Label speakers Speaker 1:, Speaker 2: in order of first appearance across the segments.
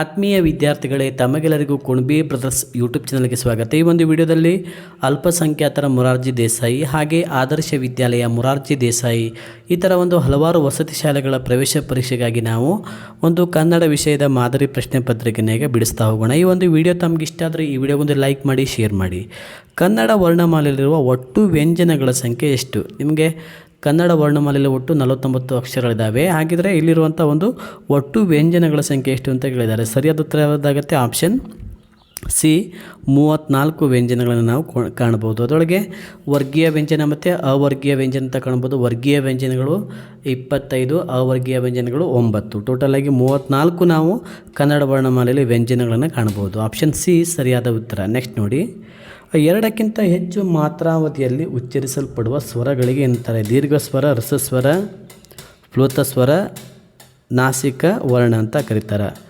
Speaker 1: ಆತ್ಮೀಯ ವಿದ್ಯಾರ್ಥಿಗಳೇ, ತಮಗೆಲ್ಲರಿಗೂ ಕುಣಬಿ ಬ್ರದರ್ಸ್ ಯೂಟ್ಯೂಬ್ ಚಾನಲ್ಗೆ ಸ್ವಾಗತ. ಈ ಒಂದು ವಿಡಿಯೋದಲ್ಲಿ ಅಲ್ಪಸಂಖ್ಯಾತರ ಮೊರಾರ್ಜಿ ದೇಸಾಯಿ ಹಾಗೆ ಆದರ್ಶ ವಿದ್ಯಾಲಯ ಮೊರಾರ್ಜಿ ದೇಸಾಯಿ ಈ ಥರ ಒಂದು ಹಲವಾರು ವಸತಿ ಶಾಲೆಗಳ ಪ್ರವೇಶ ಪರೀಕ್ಷೆಗಾಗಿ ನಾವು ಒಂದು ಕನ್ನಡ ವಿಷಯದ ಮಾದರಿ ಪ್ರಶ್ನೆ ಪತ್ರಿಕೆನಾಗ ಬಿಡಿಸ್ತಾ ಹೋಗೋಣ. ಈ ಒಂದು ವಿಡಿಯೋ ತಮಗೆ ಇಷ್ಟ ಆದರೆ ಈ ವಿಡಿಯೋಗೊಂದು ಲೈಕ್ ಮಾಡಿ, ಶೇರ್ ಮಾಡಿ. ಕನ್ನಡ ವರ್ಣಮಾಲೆಯಲ್ಲಿರುವ ಒಟ್ಟು ವ್ಯಂಜನಗಳ ಸಂಖ್ಯೆ ಎಷ್ಟು? ನಿಮಗೆ ಕನ್ನಡ ವರ್ಣಮಾಲೆಯಲ್ಲಿ ಒಟ್ಟು ನಲವತ್ತೊಂಬತ್ತು ಅಕ್ಷರಗಳಿದ್ದಾವೆ. ಹಾಗಿದ್ರೆ ಇಲ್ಲಿರುವಂಥ ಒಂದು ಒಟ್ಟು ವ್ಯಂಜನಗಳ ಸಂಖ್ಯೆ ಎಷ್ಟು ಅಂತ ಕೇಳಿದ್ದಾರೆ. ಸರಿಯಾದ ಉತ್ತರ ಯಾವುದಾಗತ್ತೆ? ಆಪ್ಷನ್ ಸಿ ಮೂವತ್ತ್ನಾಲ್ಕು ವ್ಯಂಜನಗಳನ್ನು ನಾವು ಕಾಣಬಹುದು. ಅದರೊಳಗೆ ವರ್ಗೀಯ ವ್ಯಂಜನ ಮತ್ತು ಅವರ್ಗೀಯ ವ್ಯಂಜನ ಅಂತ ಕಾಣ್ಬೋದು ವರ್ಗೀಯ ವ್ಯಂಜನಗಳು ಇಪ್ಪತ್ತೈದು, ಅವರ್ಗೀಯ ವ್ಯಂಜನಗಳು ಒಂಬತ್ತು. ಟೋಟಲಾಗಿ ಮೂವತ್ತ್ನಾಲ್ಕು ನಾವು ಕನ್ನಡ ವರ್ಣಮಾಲೆಯಲ್ಲಿ ವ್ಯಂಜನಗಳನ್ನು ಕಾಣ್ಬೋದು ಆಪ್ಷನ್ ಸಿ ಸರಿಯಾದ ಉತ್ತರ. ನೆಕ್ಸ್ಟ್ ನೋಡಿ. ಎರಡಕ್ಕಿಂತ ಹೆಚ್ಚು ಮಾತ್ರಾವಧಿಯಲ್ಲಿ ಉಚ್ಚರಿಸಲ್ಪಡುವ ಸ್ವರಗಳಿಗೆ ಎಂತಾರೆ ದೀರ್ಘ ಸ್ವರ ರಸಸ್ವರ ಪ್ಲೋತ ಸ್ವರ, ನಾಸಿಕ, ವರ್ಣ ಅಂತ ಕರೀತಾರೆ.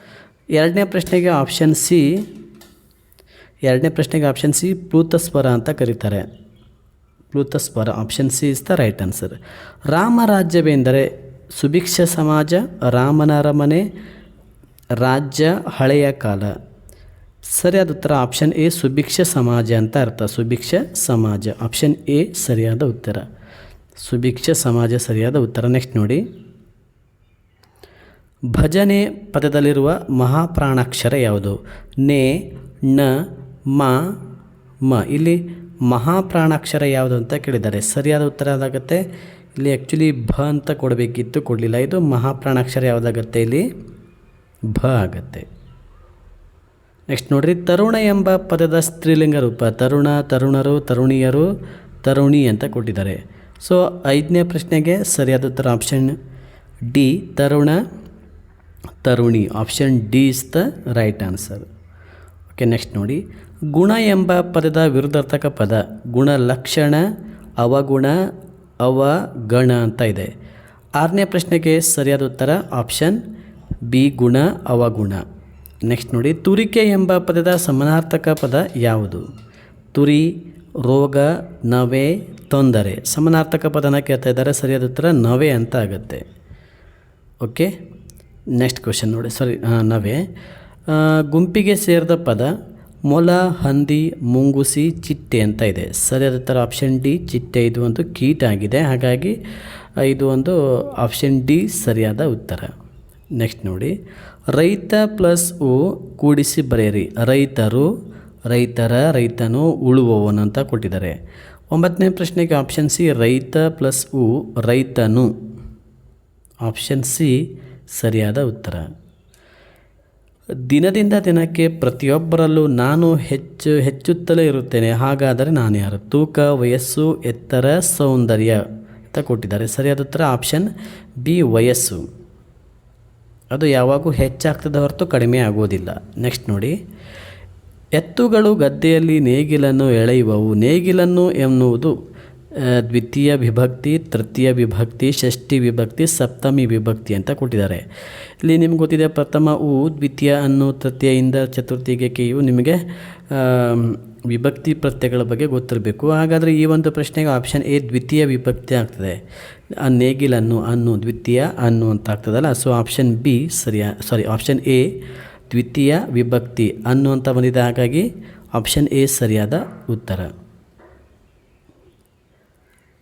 Speaker 1: ಎರಡನೇ ಪ್ರಶ್ನೆಗೆ ಆಪ್ಷನ್ ಸಿ ಎರಡನೇ ಪ್ರಶ್ನೆಗೆ ಆಪ್ಷನ್ ಸಿ ಪ್ಲೂತ ಸ್ವರ ಅಂತ ಕರೀತಾರೆ. ಪ್ಲೂತ ಸ್ವರ option C is the right answer ರಾಮರಾಜ್ಯವೆಂದರೆ ಸುಭಿಕ್ಷ ಸಮಾಜ ರಾಮನರಮನೆ ರಾಜ್ಯ ಹಳೆಯ ಕಾಲ. ಸರಿಯಾದ ಉತ್ತರ ಆಪ್ಷನ್ ಎ ಸುಭಿಕ್ಷ ಸಮಾಜ ಅಂತ ಅರ್ಥ. ಸುಭಿಕ್ಷ ಸಮಾಜ. ಆಪ್ಷನ್ ಎ ಸರಿಯಾದ ಉತ್ತರ. ಸುಭಿಕ್ಷ ಸಮಾಜ, ಸರಿಯಾದ ಉತ್ತರ. ನೆಕ್ಸ್ಟ್ ನೋಡಿ. ಭಜನೆ ಪದದಲ್ಲಿರುವ ಮಹಾಪ್ರಾಣಾಕ್ಷರ ಯಾವುದು? ನೇ, ನ, ಮ ಮ. ಇಲ್ಲಿ ಮಹಾಪ್ರಾಣಾಕ್ಷರ ಯಾವುದು ಅಂತ ಕೇಳಿದ್ದಾರೆ. ಸರಿಯಾದ ಉತ್ತರ ಯಾವುದಾಗುತ್ತೆ? ಇಲ್ಲಿ ಆ್ಯಕ್ಚುಲಿ ಭ ಅಂತ ಕೊಡಬೇಕಿತ್ತು, ಕೊಡಲಿಲ್ಲ. ಇದು ಮಹಾಪ್ರಾಣಾಕ್ಷರ ಯಾವುದಾಗತ್ತೆ ಇಲ್ಲಿ? ಭ ಆಗತ್ತೆ. ನೆಕ್ಸ್ಟ್ ನೋಡ್ರಿ, ತರುಣ ಎಂಬ ಪದದ ಸ್ತ್ರೀಲಿಂಗ ರೂಪ. ತರುಣ, ತರುಣರು, ತರುಣಿಯರು, ತರುಣಿ ಅಂತ ಕೊಟ್ಟಿದ್ದಾರೆ. ಸೊ ಐದನೇ ಪ್ರಶ್ನೆಗೆ ಸರಿಯಾದ ಉತ್ತರ ಆಪ್ಷನ್ ಡಿ ತರುಣ, ತರುಣಿ. Option D is the right answer okay next ನೋಡಿ. ಗುಣ ಎಂಬ ಪದದ ವಿರುದ್ಧಾರ್ಥಕ ಪದ. ಗುಣ ಲಕ್ಷಣ, ಅವಗುಣ, ಅವಗಣ ಅಂತ ಇದೆ. ಆರನೇ ಪ್ರಶ್ನೆಗೆ ಸರಿಯಾದ ಉತ್ತರ ಆಪ್ಷನ್ ಬಿ ಗುಣ, ಅವಗುಣ. ನೆಕ್ಸ್ಟ್ ನೋಡಿ, ತುರಿಕೆ ಎಂಬ ಪದದ ಸಮನಾರ್ಥಕ ಪದ ಯಾವುದು? ತುರಿ, ರೋಗ, ನವೆ, ತೊಂದರೆ. ಸಮನಾರ್ಥಕ ಪದನ ಕೇಳ್ತಾ ಇದ್ದಾರೆ, ಸರಿಯಾದ ಉತ್ತರ ನವೆ ಅಂತ ಆಗುತ್ತೆ. ಓಕೆ ನೆಕ್ಸ್ಟ್ ಕ್ವೆಶನ್ ನೋಡಿ ಸರಿ ನವೆ. ಗುಂಪಿಗೆ ಸೇರಿದ ಪದ ಮೊಲ, ಹಂದಿ, ಮುಂಗುಸಿ, ಚಿಟ್ಟೆ ಅಂತ ಇದೆ. ಸರಿಯಾದ ಉತ್ತರ ಆಪ್ಷನ್ ಡಿ ಚಿಟ್ಟೆ ಇದು ಒಂದು ಕೀಟ ಆಗಿದೆ. ಹಾಗಾಗಿ ಇದು ಒಂದು ಆಪ್ಷನ್ ಡಿ ಸರಿಯಾದ ಉತ್ತರ. ನೆಕ್ಸ್ಟ್ ನೋಡಿ ರೈತ ಪ್ಲಸ್ ಉ ಕೂಡಿಸಿ ಬರೆಯಿರಿ. ರೈತರು, ರೈತರ, ರೈತನು ಉಳುವವನು ಅಂತ ಕೊಟ್ಟಿದ್ದಾರೆ. ಒಂಬತ್ತನೇ ಪ್ರಶ್ನೆಗೆ ಆಪ್ಷನ್ ಸಿ ರೈತ ಪ್ಲಸ್ ಉ ರೈತನು. ಆಪ್ಷನ್ ಸಿ ಸರಿಯಾದ ಉತ್ತರ. ದಿನದಿಂದ ದಿನಕ್ಕೆ ಪ್ರತಿಯೊಬ್ಬರಲ್ಲೂ ನಾನು ಹೆಚ್ಚು, ಹೆಚ್ಚುತ್ತಲೇ ಇರುತ್ತೇನೆ. ಹಾಗಾದರೆ ನಾನು ಯಾರು? ತೂಕ, ವಯಸ್ಸು, ಎತ್ತರ, ಸೌಂದರ್ಯ ಅಂತ ಕೊಟ್ಟಿದ್ದಾರೆ. ಸರಿಯಾದ ಉತ್ತರ ಆಪ್ಷನ್ ಬಿ ವಯಸ್ಸು. ಅದು ಯಾವಾಗೂ ಹೆಚ್ಚಾಗ್ತದೆ ಹೊರತು ಕಡಿಮೆ ಆಗೋದಿಲ್ಲ. ನೆಕ್ಸ್ಟ್ ನೋಡಿ. ಎತ್ತುಗಳು ಗದ್ದೆಯಲ್ಲಿ ನೇಗಿಲನ್ನು ಎಳೆಯುವವು. ನೇಗಿಲನ್ನು ಎನ್ನುವುದು ದ್ವಿತೀಯ ವಿಭಕ್ತಿ, ತೃತೀಯ ವಿಭಕ್ತಿ, ಷಷ್ಠಿ ವಿಭಕ್ತಿ, ಸಪ್ತಮಿ ವಿಭಕ್ತಿ ಅಂತ ಕೊಟ್ಟಿದ್ದಾರೆ. ಇಲ್ಲಿ ನಿಮ್ಗೆ ಗೊತ್ತಿದೆ, ಪ್ರಥಮ ಉ ದ್ವಿತೀಯ ಅನ್ನು ತೃತೀಯಿಂದ ಚತುರ್ಥಿಗೆ ಕೆಯು. ನಿಮಗೆ ವಿಭಕ್ತಿ ಪ್ರತ್ಯಗಳ ಬಗ್ಗೆ ಗೊತ್ತಿರಬೇಕು. ಹಾಗಾದರೆ ಈ ಒಂದು ಪ್ರಶ್ನೆಗೆ ಆಪ್ಷನ್ ಎ ದ್ವಿತೀಯ ವಿಭಕ್ತಿ ಆಗ್ತದೆ. ಆ ನೇಗಿಲನ್ನು ಅನ್ನು ದ್ವಿತೀಯ, ಅನ್ನು ಅಂತ ಆಗ್ತದಲ್ಲ ಸೊ ಆಪ್ಷನ್ ಬಿ ಸರಿಯ ಸಾರಿ ಆಪ್ಷನ್ ಎ ದ್ವಿತೀಯ ವಿಭಕ್ತಿ, ಅನ್ನು ಅಂತ ಬಂದಿದೆ ಹಾಗಾಗಿ ಆಪ್ಷನ್ ಎ ಸರಿಯಾದ ಉತ್ತರ.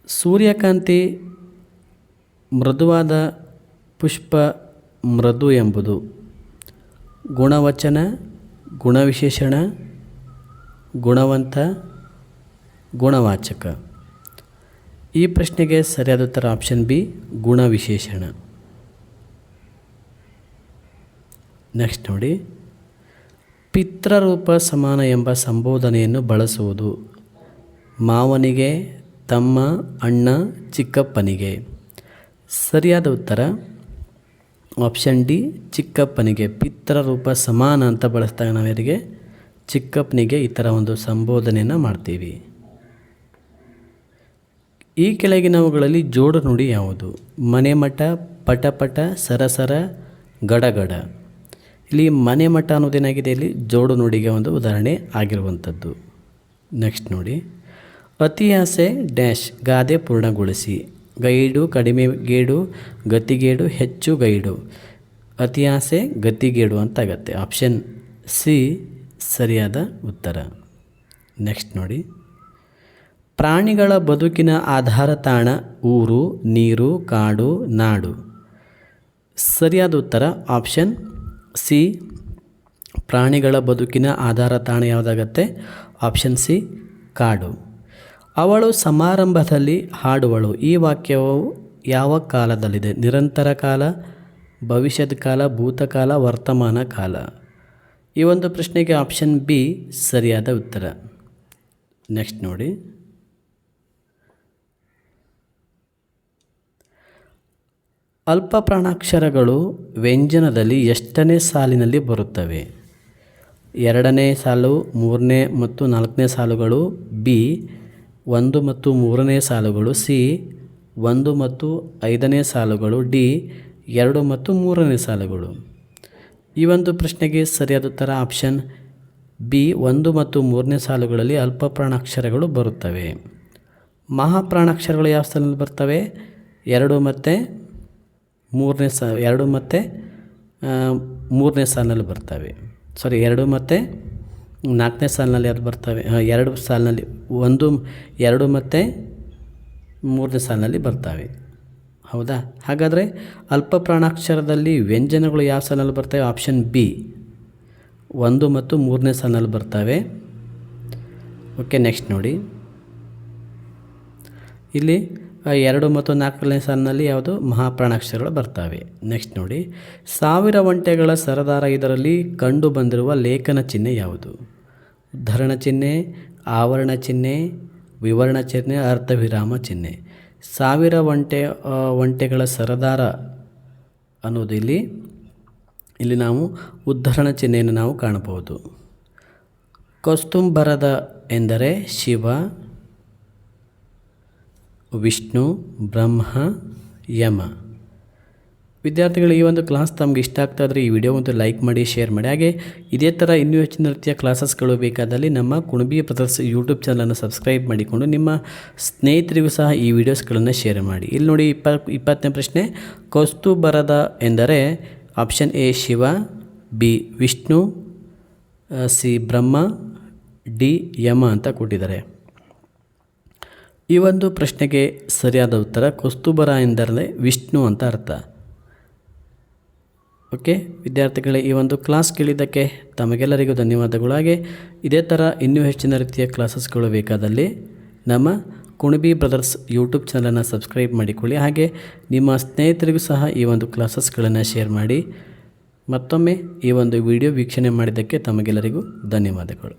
Speaker 1: ಸೂರ್ಯಕಾಂತಿ ಮೃದುವಾದ ಪುಷ್ಪ ಮೃದು ಎಂಬುದು ಗುಣವಚನ, ಗುಣವಿಶೇಷಣ, ಗುಣವಂತ, ಗುಣವಾಚಕ. ಈ ಪ್ರಶ್ನೆಗೆ ಸರಿಯಾದ ಉತ್ತರ ಆಪ್ಷನ್ ಬಿ ಗುಣವಿಶೇಷಣ ನೆಕ್ಸ್ಟ್ ನೋಡಿ. ಪಿತೃರೂಪ ಸಮಾನ ಎಂಬ ಸಂಬೋಧನೆಯನ್ನು ಬಳಸುವುದು. ಮಾವನಿಗೆ, ತಮ್ಮ ಅಣ್ಣ, ಚಿಕ್ಕಪ್ಪನಿಗೆ. ಸರಿಯಾದ ಉತ್ತರ. ಆಪ್ಷನ್ ಡಿ ಚಿಕ್ಕಪ್ಪನಿಗೆ. ಪಿತೃರೂಪ ಸಮಾನ ಅಂತ ಬಳಸಿದಾಗ ನಾವರಿಗೆ ಚಿಕ್ಕಪ್ಪನಿಗೆ ಈ ಥರ ಒಂದು ಸಂಬೋಧನೆಯನ್ನು ಮಾಡ್ತೀವಿ. ಈ ಕೆಳಗಿನವುಗಳಲ್ಲಿ ಜೋಡು ನುಡಿ ಯಾವುದು? ಮನೆ ಮಠ ಪಟಪಟ ಸರಸರ, ಗಡಗಡ. ಇಲ್ಲಿ ಮನೆ ಮಠ ಅನ್ನೋದೇನಾಗಿದೆ ಇಲ್ಲಿ ಜೋಡು ನುಡಿಗೆ ಒಂದು ಉದಾಹರಣೆ ಆಗಿರುವಂಥದ್ದು. ನೆಕ್ಸ್ಟ್ ನೋಡಿ. ಅತಿ ಆಸೆ ಡ್ಯಾಶ್, ಗಾದೆ ಪೂರ್ಣಗೊಳಿಸಿ. ಗೈಡು, ಕಡಿಮೆ ಗೇಡು, ಗತಿಗೇಡು, ಹೆಚ್ಚು ಗೈಡು. ಅತಿ ಆಸೆ ಗತಿಗೇಡು ಅಂತಾಗತ್ತೆ ಆಪ್ಷನ್ ಸಿ ಸರಿಯಾದ ಉತ್ತರ. ನೆಕ್ಸ್ಟ್ ನೋಡಿ. ಪ್ರಾಣಿಗಳ ಬದುಕಿನ ಆಧಾರ ತಾಣ ಊರು, ನೀರು, ಕಾಡು, ನಾಡು. ಸರಿಯಾದ ಉತ್ತರ, ಆಪ್ಷನ್ ಸಿ. ಪ್ರಾಣಿಗಳ ಬದುಕಿನ ಆಧಾರ ತಾಣ ಯಾವುದಾಗತ್ತೆ? ಆಪ್ಷನ್ ಸಿ, ಕಾಡು. ಅವಳು ಸಮಾರಂಭದಲ್ಲಿ ಹಾಡುವಳು. ಈ ವಾಕ್ಯವು ಯಾವ ಕಾಲದಲ್ಲಿದೆ? ನಿರಂತರ ಕಾಲ, ಭವಿಷ್ಯದ ಕಾಲ, ಭೂತಕಾಲ, ವರ್ತಮಾನ ಕಾಲ? ಈ ಒಂದು ಪ್ರಶ್ನೆಗೆ ಆಪ್ಷನ್ ಬಿ ಸರಿಯಾದ ಉತ್ತರ. ನೆಕ್ಸ್ಟ್ ನೋಡಿ. ಅಲ್ಪ ಪ್ರಾಣಾಕ್ಷರಗಳು ವ್ಯಂಜನದಲ್ಲಿ ಎಷ್ಟನೇ ಸಾಲಿನಲ್ಲಿ ಬರುತ್ತವೆ? ಎರಡನೇ ಸಾಲು, ಮೂರನೇ ಮತ್ತು ನಾಲ್ಕನೇ ಸಾಲುಗಳು, ಬಿ, ಒಂದು ಮತ್ತು ಮೂರನೇ ಸಾಲುಗಳು, ಸಿ, ಒಂದು ಮತ್ತು ಐದನೇ ಸಾಲುಗಳು, ಡಿ, ಎರಡು ಮತ್ತು ಮೂರನೇ ಸಾಲುಗಳು. ಈ ಒಂದು ಪ್ರಶ್ನೆಗೆ ಸರಿಯಾದ ಉತ್ತರ ಆಪ್ಷನ್ ಬಿ, ಒಂದು ಮತ್ತು ಮೂರನೇ ಸಾಲುಗಳಲ್ಲಿ ಅಲ್ಪ ಪ್ರಾಣಾಕ್ಷರಗಳು ಬರುತ್ತವೆ. ಮಹಾಪ್ರಾಣಾಕ್ಷರಗಳು ಯಾವ ಸ್ಥಳದಲ್ಲಿ ಬರ್ತವೆ? ಎರಡು ಮತ್ತು ಮೂರನೇ ಸಾ, ಎರಡು ಮತ್ತು ಮೂರನೇ ಸಾಲಿನಲ್ಲಿ ಬರ್ತವೆ. ಸಾರಿ ಎರಡು ಮತ್ತು, ನಾಲ್ಕನೇ ಸಾಲಿನಲ್ಲಿ ಯಾವ್ದು ಬರ್ತವೆ? ಎರಡು ಸಾಲಿನಲ್ಲಿ, ಒಂದು, ಎರಡು ಮತ್ತು, ಮೂರನೇ ಸಾಲಿನಲ್ಲಿ ಬರ್ತವೆ. ಹೌದಾ? ಹಾಗಾದರೆ ಅಲ್ಪ ಪ್ರಾಣಾಕ್ಷರದಲ್ಲಿ ವ್ಯಂಜನಗಳು ಯಾವ ಸಾಲಿನಲ್ಲಿ ಬರ್ತವೆ? ಆಪ್ಷನ್ ಬಿ ಒಂದು ಮತ್ತು ಮೂರನೇ ಸಾಲಿನಲ್ಲಿ ಬರ್ತವೆ. ಓಕೆ ನೆಕ್ಸ್ಟ್ ನೋಡಿ. ಇಲ್ಲಿ ಎರಡು ಮತ್ತು ನಾಲ್ಕನೇ ಸಾಲಿನಲ್ಲಿ ಯಾವುದು ಮಹಾಪ್ರಾಣಾಕ್ಷರಗಳು ಬರ್ತವೆ. ನೆಕ್ಸ್ಟ್ ನೋಡಿ. ಸಾವಿರ ಒಂಟೆಗಳ ಸರದಾರ ಇದರಲ್ಲಿ ಕಂಡು ಬಂದಿರುವ ಲೇಖನ ಚಿಹ್ನೆ ಯಾವುದು? ಉದ್ಧರಣ ಚಿಹ್ನೆ, ಆವರಣ ಚಿಹ್ನೆ, ವಿವರಣ ಚಿಹ್ನೆ, ಅರ್ಥವಿರಾಮ ಚಿಹ್ನೆ. ಸಾವಿರ ಒಂಟೆ ಒಂಟೆಗಳ ಸರದಾರ ಅನ್ನೋದು ಇಲ್ಲಿ ಇಲ್ಲಿ ನಾವು ಉದ್ಧರಣ ಚಿಹ್ನೆಯನ್ನು ನಾವು ಕಾಣಬಹುದು. ಕಸ್ತುಂಬರದ ಎಂದರೆ ಶಿವ ವಿಷ್ಣು, ಬ್ರಹ್ಮ, ಯಮ. ವಿದ್ಯಾರ್ಥಿಗಳು ಈ ಒಂದು ಕ್ಲಾಸ್ ತಮಗೆ ಇಷ್ಟ ಆಗ್ತಾ ಇದ್ದರೆ ಈ ವಿಡಿಯೋ ಒಂದು ಲೈಕ್ ಮಾಡಿ, ಶೇರ್ ಮಾಡಿ. ಹಾಗೆ ಇದೇ ಥರ ಇನ್ನೂ ಹೆಚ್ಚಿನ ರೀತಿಯ ಕ್ಲಾಸಸ್ಗಳು ಬೇಕಾದಲ್ಲಿ ನಮ್ಮ ಕುಣಬಿ ಬ್ರದರ್ಸ್ ಯೂಟ್ಯೂಬ್ ಚಾನಲನ್ನು ಸಬ್ಸ್ಕ್ರೈಬ್ ಮಾಡಿಕೊಂಡು ನಿಮ್ಮ ಸ್ನೇಹಿತರಿಗೂ ಸಹ ಈ ವಿಡಿಯೋಸ್ಗಳನ್ನು ಶೇರ್ ಮಾಡಿ. ಇಲ್ಲಿ ನೋಡಿ ಇಪ್ಪ ಇಪ್ಪತ್ತನೇ ಪ್ರಶ್ನೆ. ಕೌಸ್ತುಭರದ ಎಂದರೆ option A Shiva, B Vishnu, C Brahma, D Yama ಅಂತ ಕೊಟ್ಟಿದ್ದಾರೆ. ಈ ಒಂದು ಪ್ರಶ್ನೆಗೆ ಸರಿಯಾದ ಉತ್ತರ ಕಸ್ತೂಬರ ಎಂದರೆ ವಿಷ್ಣು ಅಂತ ಅರ್ಥ. ಓಕೆ, ವಿದ್ಯಾರ್ಥಿಗಳೇ, ಈ ಒಂದು ಕ್ಲಾಸ್ ಕೇಳಿದ್ದಕ್ಕೆ ತಮಗೆಲ್ಲರಿಗೂ ಧನ್ಯವಾದಗಳು. ಹಾಗೆ ಇದೇ ಥರ ಇನ್ನೂ ಹೆಚ್ಚಿನ ರೀತಿಯ ಕ್ಲಾಸಸ್ಗಳು ಬೇಕಾದಲ್ಲಿ ನಮ್ಮ ಕುಣಬಿ ಬ್ರದರ್ಸ್ ಯೂಟ್ಯೂಬ್ ಚಾನಲನ್ನು ಸಬ್ಸ್ಕ್ರೈಬ್ ಮಾಡಿಕೊಳ್ಳಿ. ಹಾಗೆ ನಿಮ್ಮ ಸ್ನೇಹಿತರಿಗೂ ಸಹ ಈ ಒಂದು ಕ್ಲಾಸಸ್ಗಳನ್ನು ಶೇರ್ ಮಾಡಿ. ಮತ್ತೊಮ್ಮೆ ಈ ಒಂದು ವಿಡಿಯೋ ವೀಕ್ಷಣೆ ಮಾಡಿದ್ದಕ್ಕೆ ತಮಗೆಲ್ಲರಿಗೂ ಧನ್ಯವಾದಗಳು.